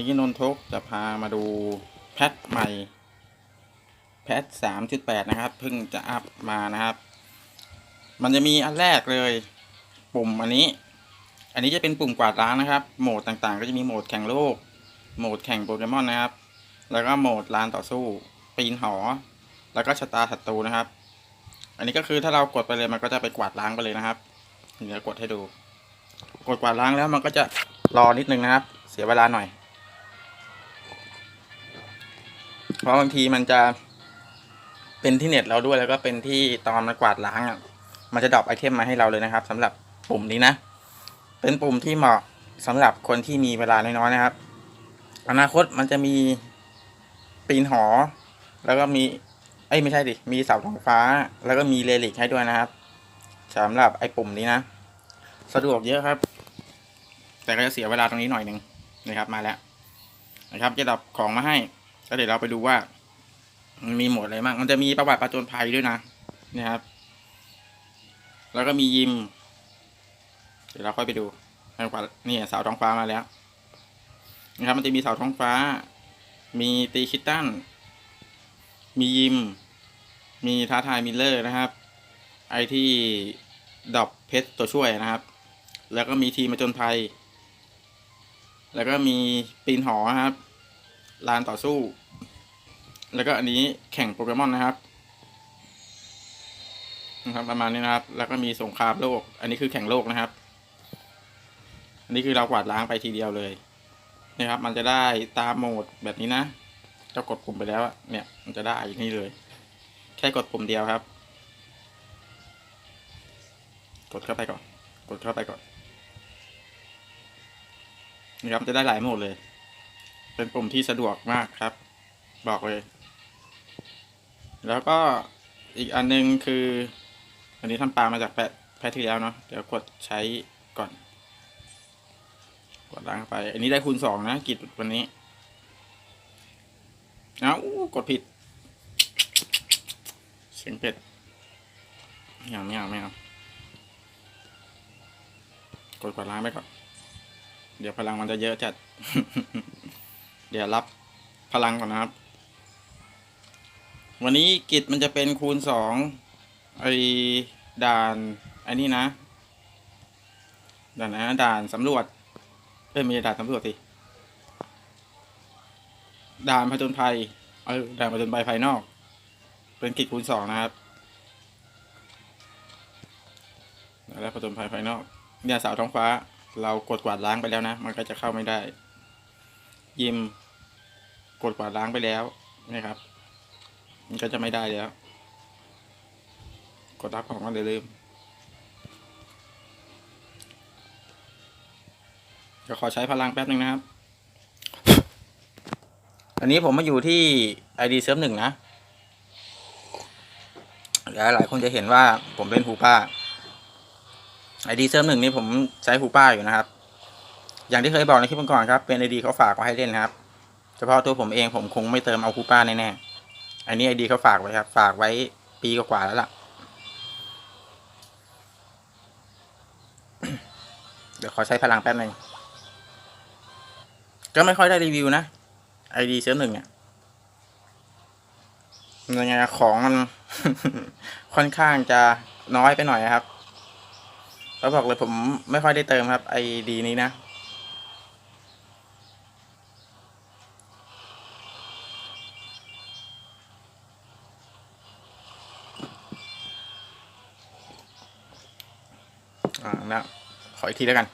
นี้นนทกจะพามาดูแพทใหม่ แพทสามจุดแปดนะครับ เพิ่งจะอัพมานะครับ มันจะมีอันแรกเลย ปุ่มอันนี้ อันนี้จะเป็นปุ่มกวาดล้างนะครับ โหมดต่างๆ ก็จะมีโหมดแข่งโลก โหมดแข่งโปเกมอนนะครับ แล้วก็โหมดลานต่อสู้ ปีนหอ แล้วก็ชะตาศัตรูนะครับ อันนี้ก็คือถ้าเรากดไปเลยมันก็จะไปกวาดล้างไปเลยนะครับเดี๋ยวกดให้ดู กดกวาดล้างแล้วมันก็จะรอนิดนึงนะครับ เสียเวลาหน่อย เพราะบางทีมันจะเป็นที่เน็ตเราด้วยแล้วก็เป็นที่ตอนมันกวาดล้างอะ มันจะดรอปไอเทมมาให้เราเลยนะครับสำหรับปุ่มนี้นะ เป็นปุ่มที่เหมาะสำหรับคนที่มีเวลาน้อยๆนะครับ อนาคตมันจะมีปีนหอ แล้วก็มีเอ้ยไม่ใช่ดิ มีเสาทองฟ้า แล้วก็มีเรลิกให้ด้วยนะครับสำหรับไอ้ปุ่มนี้นะ สะดวกเยอะครับ แต่ก็จะเสียเวลาตรงนี้หน่อยหนึ่งนะครับมาแล้ว นะครับจะดับของมาให้ ก็เดี๋ยวเราไปดูว่ามันมีหมดอะไรบ้างมันจะมีประวัติประจนภัยด้วยนะนะครับ แล้วก็มียิม เดี๋ยวเราค่อยไปดูให้กว่านี่เสาท้องฟ้ามาแล้ว นะครับ มันจะมีเสาท้องฟ้า มีตีคิตตันมียิม มีท้าทายมิลเลอร์นะครับ ไอที่ดอปเพชรตัวช่วยนะครับ แล้วก็มีทีมมาจนภัย แล้วก็มีปีนหอครับ ลานต่อสู้ แล้วก็อันนี้แข่งโปเกมอนนะครับนะครับประมาณนี้นะครับ แล้วก็มีสงครามโลก อันนี้คือแข่งโลกนะครับ อันนี้คือเรากวาดล้างไปทีเดียวเลยนะครับ มันจะได้ตามโหมดแบบนี้นะถ้ากดปุ่มไปแล้วเนี่ย มันจะได้อย่างนี้เลย แค่กดปุ่มเดียวครับ กดเข้าไปก่อน กดเข้าไปก่อนนะครับจะได้หลายโหมดเลย เป็นปุ่มที่สะดวกมากครับ บอกเลย แล้วก็อีกอันนึงคือ อันนี้ทำปลามาจากแพทแพทที่แล้วเนาะเดี๋ยวกดใช้ก่อน กดล้างไป อันนี้ได้คูณสองนะกิจวันนี้เอาอู้กดผิด เสียงเป็ดไม่เอาไม่เอาไม่เอากดกดล้างไปก่อนเดี๋ยวพลังมันจะเยอะจัด ดี๋ยวรับพลังก่อนนะครับ วันนี้กิจมันจะเป็นคูณสองไอ้ด่านไอ้นี่นะ ด่านนะด่านสำรวจเอ้ยไม่ใช่ด่านสำรวจสิด่านผจญภัยเออด่านผจญภัยภายนอก เป็นกิจคูณสองนะครับแล้วผจญภัยภายนอกเนี่ยสาวท้องฟ้า เรากดกวาดล้างไปแล้วนะ มันก็จะเข้าไม่ได้ ยิม กดกวาดล้างไปแล้วนะครับ มันก็จะไม่ได้แล้ว กดรับของก็เลยลืมจะขอใช้พลังแป๊บหนึ่งนะครับ อันนี้ผมมาอยู่ที่ ID เซิร์ฟหนึ่งนะหลายหลายคนจะเห็นว่าผมเล่นฮูป้าไอดีเซิร์ฟหนึ่งนี่ผมใช้ฮูป้าอยู่นะครับ อย่างที่เคยบอกในคลิปก่อนครับ เป็นไอดีเขาฝากมาให้เล่นนะครับ เฉพาะตัวผมเองผมคงไม่เติมเอาฮูป้าแน่ๆอันนี้ไอดีเขาฝากไว้ครับ ฝากไว้ปีกว่าแล้วล่ะ เดี๋ยวขอใช้พลังแป๊บหนึงก็ไม่ค่อยได้รีวิวนะไอดีเซิร์ฟหนึ่งเนี่ยยังไงของมันค่อนข้างจะน้อยไปหน่อยครับแล้วบอกเลยผมไม่ค่อยได้เติมครับไอดีนี้นะ อ่าแล้วข ออีกทีแล้วกัน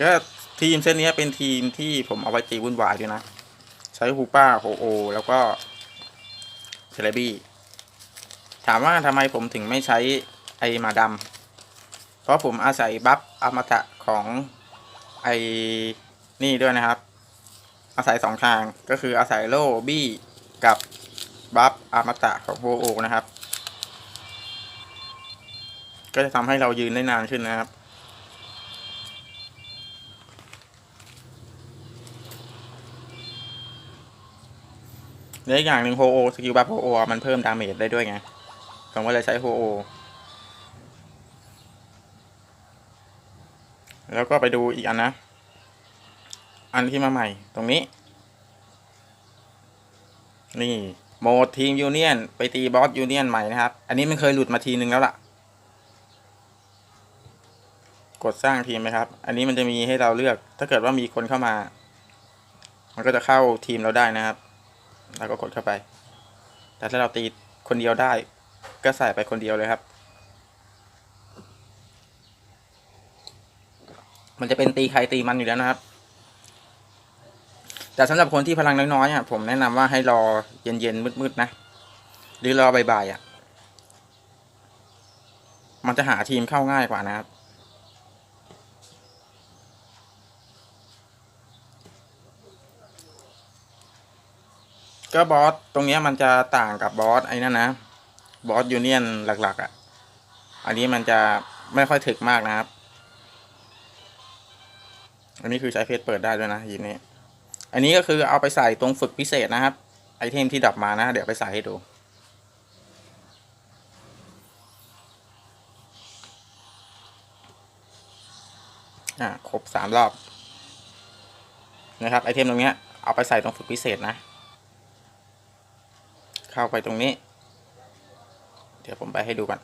ก็ทีมเส้นนี้เป็นทีมที่ผมเอาไว้ตีวุ่นวายด้วยนะ ใช้ฮูป้าโฮโอ แล้วก็เทเลบี้ถามว่าทำไมผมถึงไม่ใช้ไอมาดำเพราะผมอาศัยบัฟอมตะของไอนี่ด้วยนะครับ อาศัยสองทางก็คืออาศัยโล่บี้กับบัฟอามตะของโฮโอนะครับ ก็จะทำให้เรายืนได้นานขึ้นนะครับ และอีกอย่างหนึ่งโฮโอสกิลบัฟโฮโอมันเพิ่มดาเมจได้ด้วยไงผมก็เลยใช้โฮโอแล้วก็ไปดูอีกอันนะ อันที่มาใหม่ตรงนี้ นี่โหมดทีมยูเนียนไปตีบอสยูเนียนใหม่นะครับ อันนี้มันเคยหลุดมาทีนึงแล้วล่ะ กดสร้างทีมไหมครับ อันนี้มันจะมีให้เราเลือก ถ้าเกิดว่ามีคนเข้ามา มันก็จะเข้าทีมเราได้นะครับ แล้วก็กดเข้าไป แต่ถ้าเราตีคนเดียวได้ ก็ใส่ไปคนเดียวเลยครับ มันจะเป็นตีใครตีมันอยู่แล้วนะครับ แต่สำหรับคนที่พลังน้อยๆอะผมแนะนำว่าให้รอเย็นๆมืดๆนะ หรือรอบ่ายๆอะ มันจะหาทีมเข้าง่ายกว่านะครับก็บอสตรงนี้มันจะต่างกับบอสไอ้นั่นนะบอสยูเนียนหลัก ๆอะ อันนี้มันจะไม่ค่อยถึกมากนะครับ อันนี้คือใช้เฟซเปิดได้ด้วยนะยีนี้ อันนี้ก็คือเอาไปใส่ตรงฝึกพิเศษนะครับ ไอเทมที่ดับมานะ เดี๋ยวไปใส่ให้ดู อ่าครบสามรอบ นะครับ ไอเทมตรงนี้เอาไปใส่ตรงฝึกพิเศษนะ เข้าไปตรงนี้ เดี๋ยวผมไปให้ดูก่อน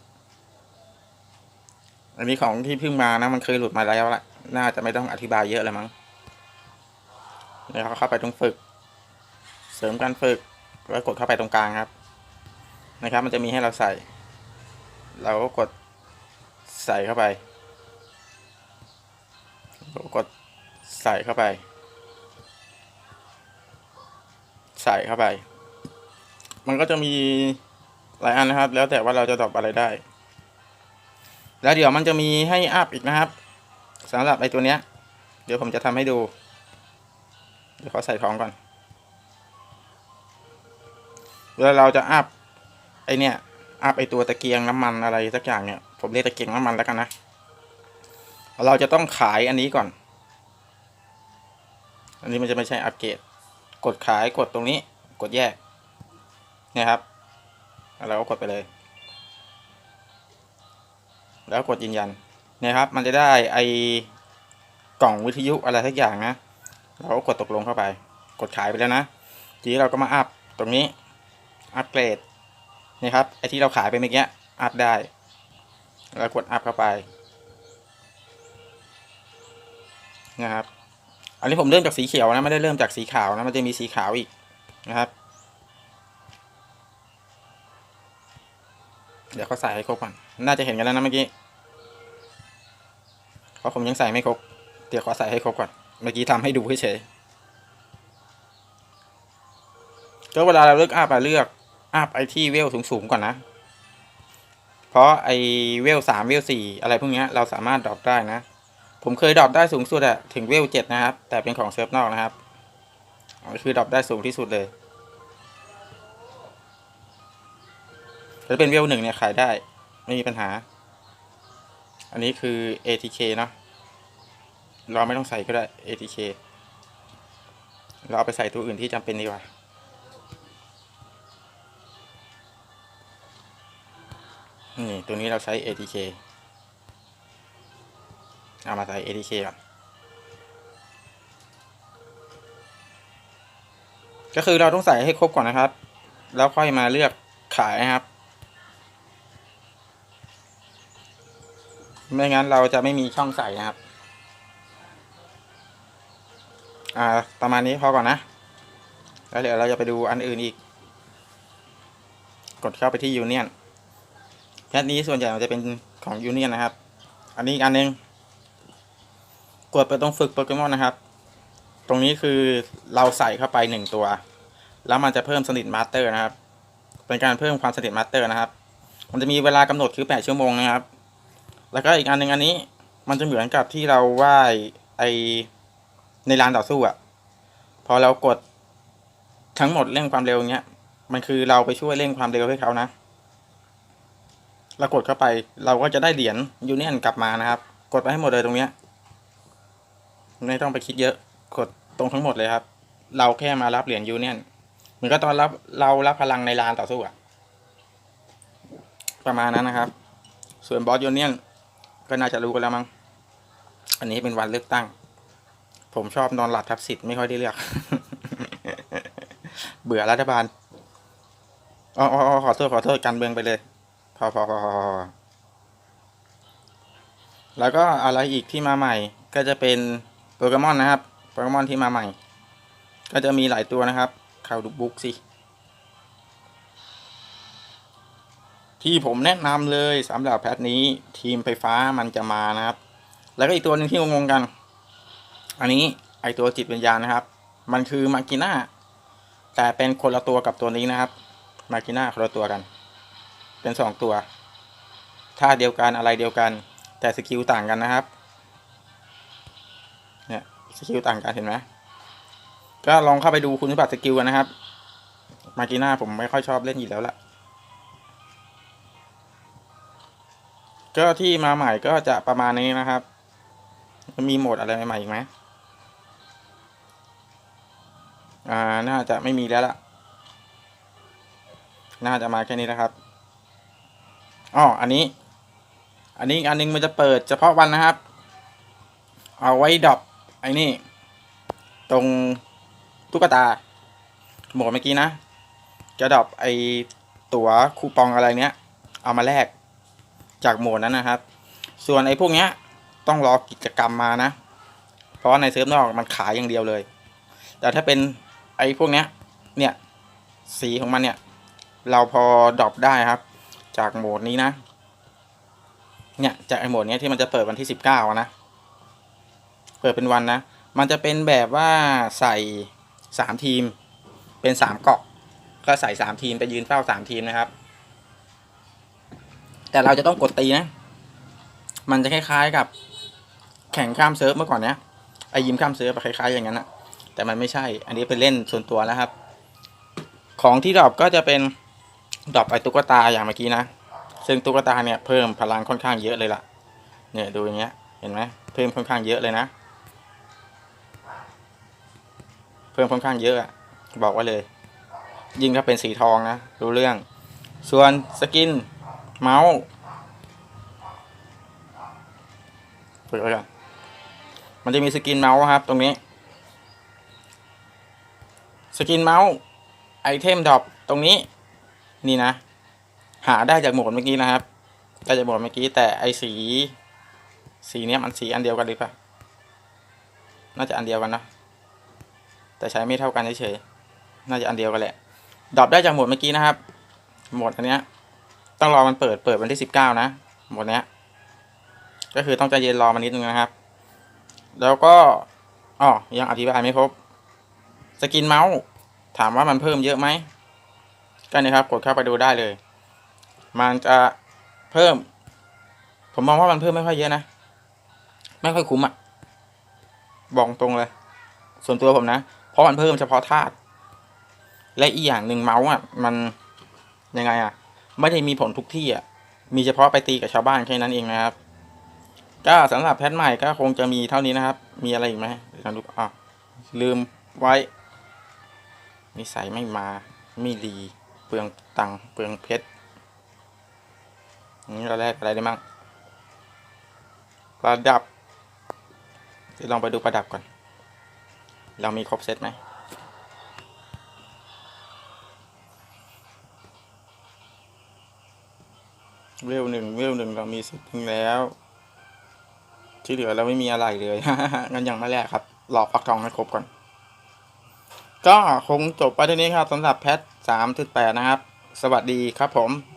อันนี้ของที่เพิ่งมานะมันเคยหลุดมาแล้วละน่าจะไม่ต้องอธิบายเยอะเลยมั้ง แล้วเข้าไปตรงฝึก เสริมการฝึก แล้วกดเข้าไปตรงกลางครับ นะครับ มันจะมีให้เราใส่ เราก็กดใส่เข้าไปกดใส่เข้าไป ใส่เข้าไป มันก็จะมีหลายอันนะครับ แล้วแต่ว่าเราจะตอบอะไรได้ แล้วเดี๋ยวมันจะมีให้อัพอีกนะครับสำหรับไอตัวเนี้ย เดี๋ยวผมจะทำให้ดู เดี๋ยวขอใส่ท้องก่อน เวลาเราจะอัพไอเนี้ยอัพไอตัวตะเกียงน้ำมันอะไรสักอย่างเนี่ย ผมเรียกตะเกียงน้ำมันแล้วกันนะ เราจะต้องขายอันนี้ก่อน อันนี้มันจะไม่ใช่อัปเกรด กดขายกดตรงนี้ กดแยกเนี่ยครับ แล้วเราก็กดไปเลย แล้วกดยืนยันเนี่ยครับ มันจะได้ไอกล่องวิทยุอะไรสักอย่างนะ เราก็กดตกลงเข้าไป กดขายไปแล้วนะ ทีนี้เราก็มาอัพตรงนี้ อัพเกรดนี่ครับ ไอที่เราขายไปเมื่อกี้ อัพได้แล้วกดอัพเข้าไป นะครับ อันนี้ผมเริ่มจากสีเขียวนะ ไม่ได้เริ่มจากสีขาวนะ มันจะมีสีขาวอีกนะครับ เดี๋ยวเขาใส่ให้ครบก่อน น่าจะเห็นกันแล้วนะเมื่อกี้ เพราะผมยังใส่ไม่ครบ เดี๋ยวขอใส่ให้ครบก่อน เมื่อกี้ทำให้ดูเฉยก็เวลาเราเลือกอัพอะเลือกอัพไอที่เวลสูงๆก่อนนะ เพราะไอเวลสามเวลสี่อะไรพวกนี้ยเราสามารถดรอปได้นะ ผมเคยดรอปได้สูงสุดอะถึงเวลเจ็ดนะครับ แต่เป็นของเซิร์ฟนอกนะครับคือดรอปได้สูงที่สุดเลยถ้าเป็นเวลหนึ่งเนี่ยขายได้ ไม่มีปัญหา อันนี้คือ ATK เนาะ เราไม่ต้องใส่ก็ได้ ATK เราเอาไปใส่ตัวอื่นที่จำเป็นดีกว่า นี่ ตัวนี้เราใช้ ATK เอามาใส่ ATK ก่อนก็คือเราต้องใส่ให้ครบก่อนนะครับ แล้วค่อยมาเลือกขายนะครับ ไม่งั้นเราจะไม่มีช่องใส่นะครับ อ่า ประมาณนี้พอก่อนนะ แล้วเดี๋ยวเราจะไปดูอันอื่นอีก กดเข้าไปที่ยูเนียนแพทนี้ส่วนใหญ่จะเป็นของยูเนียนนะครับ อันนี้อีกอันหนึง กดไปตรงฝึกโปเกมอนนะครับ ตรงนี้คือเราใส่เข้าไปหนึ่งตัว แล้วมันจะเพิ่มสนิทมาสเตอร์นะครับ เป็นการเพิ่มความสนิทมาสเตอร์นะครับ มันจะมีเวลากำหนดคือแปดชั่วโมงนะครับ แล้วก็อีกอันหนึ่งอันนี้ มันจะเหมือนกับที่เราว่ายไอ ในลานต่อสู้อะ่ะ พอเรากดทั้งหมดเร่งความเร็วเงี้ย มันคือเราไปช่วยเร่งความเร็วให้เขานะเรากดเข้าไปเราก็จะได้เหรียญยูเนียนกลับมานะครับ กดไปให้หมดเลยตรงเนี้ยไม่ต้องไปคิดเยอะ กดตรงทั้งหมดเลยครับ เราแค่มารับเหรียญยูเนียนเหมือนกับตอนรับเรารับพลังในลานต่อสู้อะประมาณนั้นนะครับ ส่วนบอสยูเนียนก็น่าจะรู้กันแล้วมั้งอันนี้เป็นวันเลือกตั้ง ผมชอบนอนหลับทับสิทธิ์ไม่ค่อยได้เลือก เบื่อรัฐบาลอ๋ออขอโทษขอโทษการเมืองไปเลย พอพอพอแล้วก็อะไรอีกที่มาใหม่ ก็จะเป็นโปเกมอนนะครับโปเกมอนที่มาใหม่ ก็จะมีหลายตัวนะครับเข้าดูบุ๊กสิ ที่ผมแนะนำเลยสำหรับแพทนี้ทีมไฟฟ้ามันจะมานะครับ แล้วก็อีกตัวหนึ่งที่งงๆกัน อันนี้ไอตัวจิตวิญญาณนะครับ มันคือมากิน่าแต่เป็นคนละตัวกับตัวนี้นะครับ มากิน่าคนละตัวกัน เป็นสองตัวท่าเดียวกันอะไรเดียวกัน แต่สกิลต่างกันนะครับเนี่ยสกิลต่างกันเห็นไหมก็ลองเข้าไปดูคุณสมบัติสกิลกันนะครับ มากิน่าผมไม่ค่อยชอบเล่นอยู่แล้วล่ะก็ที่มาใหม่ก็จะประมาณนี้นะครับ มีโหมดอะไรใหม่ๆอีกไหม อ่าน่าจะไม่มีแล้วล่ะ น่าจะมาแค่นี้นะครับอ๋ออันนี้ อันนี้อันนึงมันจะเปิดเฉพาะวันนะครับ เอาไว้ดรอปไอ้นี่ ตรงตุ๊กตาโหมดเมื่อกี้นะจะดรอปไอตั๋วคูปองอะไรเนี้ย เอามาแลกจากโหมดนั้นนะครับ ส่วนไอ้พวกเนี้ยต้องรอกิจกรรมมานะ เพราะในเซิร์ฟนอกมันขายอย่างเดียวเลย แต่ถ้าเป็น ไอ้พวกเนี้ย เนี่ย สีของมันเนี่ย เราพอดรอปได้ครับ จากโหมดนี้นะ เนี่ย จากไอ้โหมดเนี้ยที่มันจะเปิดวันที่สิบเก้านะ เปิดเป็นวันนะ มันจะเป็นแบบว่าใส่สามทีม เป็นสามเกาะ ก็ใส่สามทีมไปยืนเฝ้าสามทีมนะครับ แต่เราจะต้องกดตีนะ มันจะคล้ายๆกับแข่งข้ามเซิร์ฟเมื่อก่อนเนี้ยไอยิมข้ามเซิร์ฟคล้ายๆอย่างนั้นอะ แต่มันไม่ใช่ อันนี้เป็นเล่นส่วนตัวแล้วครับ ของที่ดรอปก็จะเป็นดรอปไอตุ๊กตาอย่างเมื่อกี้นะ ซึ่งตุ๊กตาเนี่ยเพิ่มพลังค่อนข้างเยอะเลยล่ะ เนี่ยดูอย่างเงี้ย เห็นไหมเพิ่มค่อนข้างเยอะเลยนะ เพิ่มค่อนข้างเยอะอะบอกไว้เลย ยิ่งถ้าเป็นสีทองนะรู้เรื่อง ส่วนสกินเมาส์เปิดไว้ก่อนมันจะมีสกินเมาส์ครับตรงนี้ สกินเมาส์ไอเทมดรอปตรงนี้นี่นะ หาได้จากโหมดเมื่อกี้นะครับ ได้จากโหมดเมื่อกี้แต่ไอสี สีเนี้ยมันสีอันเดียวกันหรือเปล่าน่าจะอันเดียวกันนะแต่ใช้ไม่เท่ากันเฉยๆน่าจะอันเดียวกันแหละดรอปได้จากโหมดเมื่อกี้นะครับโหมดอันเนี้ยต้องรอมันเปิดเปิดวันที่สิบเก้านะโหมดเนี้ยก็คือต้องใจเย็นรอมันนิดนึงนะครับ แล้วก็อ๋อยังอธิบายไม่ครบ สกินเมาส์ถามว่ามันเพิ่มเยอะไหมก็นี่ครับกดเข้าไปดูได้เลย มันจะเพิ่ม ผมมองว่ามันเพิ่มไม่ค่อยเยอะนะ ไม่ค่อยคุ้มอะบอกตรงเลย ส่วนตัวผมนะ เพราะมันเพิ่มเฉพาะธาตุและอีกอย่างหนึ่งเมาส์อะ มันยังไงอะ ไม่ได้มีผลทุกที่อะ มีเฉพาะไปตีกับชาวบ้านแค่นั้นเองนะครับ ก็สำหรับแพทใหม่ก็คงจะมีเท่านี้นะครับ มีอะไรอีกไหมเดี๋ยวลองดูอะลืมไว้ นิสัยไม่มาไม่ดีเปลืองตังเปลืองเพชรนี้เราแลกอะไรได้มั่งประดับเดี๋ยวลองไปดูประดับก่อน เรามีครบเซตไหมเวลหนึ่งเวลหนึ่งเรามีเซตหนึ่งแล้ว ที่เหลือเราไม่มีอะไรเลยงั้นยังไม่แลกครับรอฟักทองให้ครบก่อน ก็คงจบไปที่นี้ครับสำหรับแพทสามจุดแปดนะครับ สวัสดีครับผม